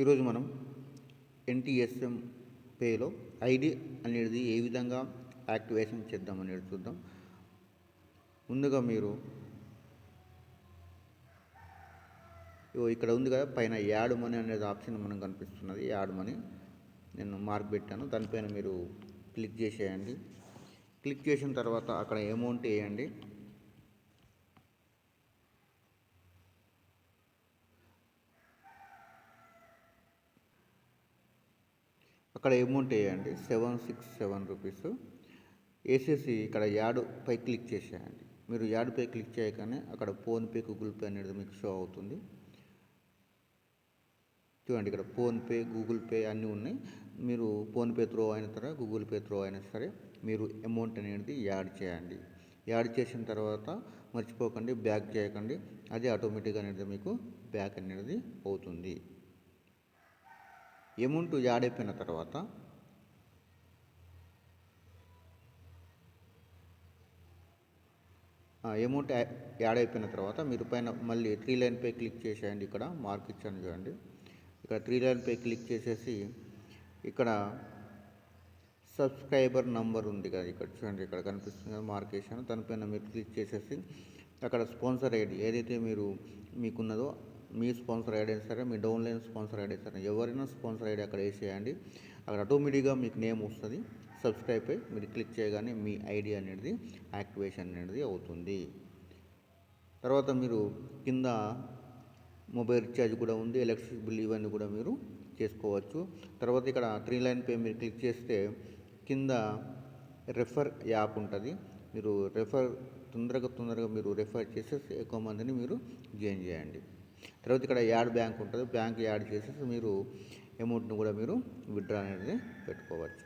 ఈరోజు మనం ఎన్టీఎస్ఎం పేలో ఐడి అనేది ఏ విధంగా యాక్టివేషన్ చేద్దాం అనేది చూద్దాం. ముందుగా మీరు ఇక్కడ ఉంది కదా పైన యాడ్ మనీ అనేది ఆప్షన్ మనకు కనిపిస్తున్నది. యాడ్ మనీ నేను మార్క్ పెట్టాను. దానిపైన మీరు క్లిక్ చేసేయండి. క్లిక్ చేసిన తర్వాత అక్కడ అమౌంట్ వేయండి. అక్కడ అమౌంట్ వేయండి సెవెన్ సిక్స్ సెవెన్ రూపీస్. వేసేసి ఇక్కడ యాడ్ పై క్లిక్ చేసేయండి. మీరు యాడ్ పై క్లిక్ చేయగానే అక్కడ ఫోన్పే గూగుల్ పే అనేది మీకు షో అవుతుంది. చూడండి ఇక్కడ ఫోన్పే గూగుల్ పే అన్నీ ఉన్నాయి. మీరు ఫోన్పే త్రో అయిన తర్వాత గూగుల్ పే త్రో అయినా సరే మీరు అమౌంట్ అనేది యాడ్ చేయండి. యాడ్ చేసిన తర్వాత మర్చిపోకండి బ్యాక్ చేయకండి. అది ఆటోమేటిక్గా అనేది మీకు బ్యాక్ అనేది అవుతుంది. ఎమౌంట్ యాడ్ అయిపోయిన తర్వాత అమౌంట్ యాడ్ అయిపోయిన తర్వాత మీరు పైన మళ్ళీ త్రీ లైన్పై క్లిక్ చేసేయండి ఇక్కడ మార్క్ ఇచ్చాను చూడండి. ఇక్కడ త్రీ లైన్పై క్లిక్ చేసేసి ఇక్కడ సబ్స్క్రైబర్ నంబర్ ఉంది కదా ఇక్కడ చూడండి ఇక్కడ కనిపిస్తుంది కదా మార్క్ చేశాను. దానిపైన మీరు క్లిక్ చేసేసి అక్కడ స్పాన్సర్ ఐడి ఏదైతే మీరు మీకున్నదో మీ స్పాన్సర్ ఐడి అయినా సరే మీ డౌన్లైన్ స్పాన్సర్ ఐడి సరే ఎవరైనా స్పాన్సర్ ఐడి అక్కడ వేసేయండి. అక్కడ ఆటోమేటిక్గా మీకు నేమ్ వస్తుంది. సబ్స్క్రైబ్ అయి మీరు క్లిక్ చేయగానే మీ ఐడి అనేది యాక్టివేషన్ అనేది అవుతుంది. తర్వాత మీరు కింద మొబైల్ రీఛార్జ్ కూడా ఉంది ఎలక్ట్రిసిటీ బిల్ ఇవన్నీ కూడా మీరు చేసుకోవచ్చు. తర్వాత ఇక్కడ త్రీ లైన్ పే మీరు క్లిక్ చేస్తే కింద రెఫర్ యాప్ ఉంటుంది. మీరు రెఫర్ తొందరగా తొందరగా మీరు రెఫర్ చేసేసి ఎక్కువ మందిని మీరు జాయిన్ చేయండి. తర్వాత ఇక్కడ యాడ్ బ్యాంక్ ఉంటుంది. బ్యాంక్ యాడ్ చేసేసి మీరు అమౌంట్ని కూడా మీరు విత్డ్రా అనేది పెట్టుకోవచ్చు.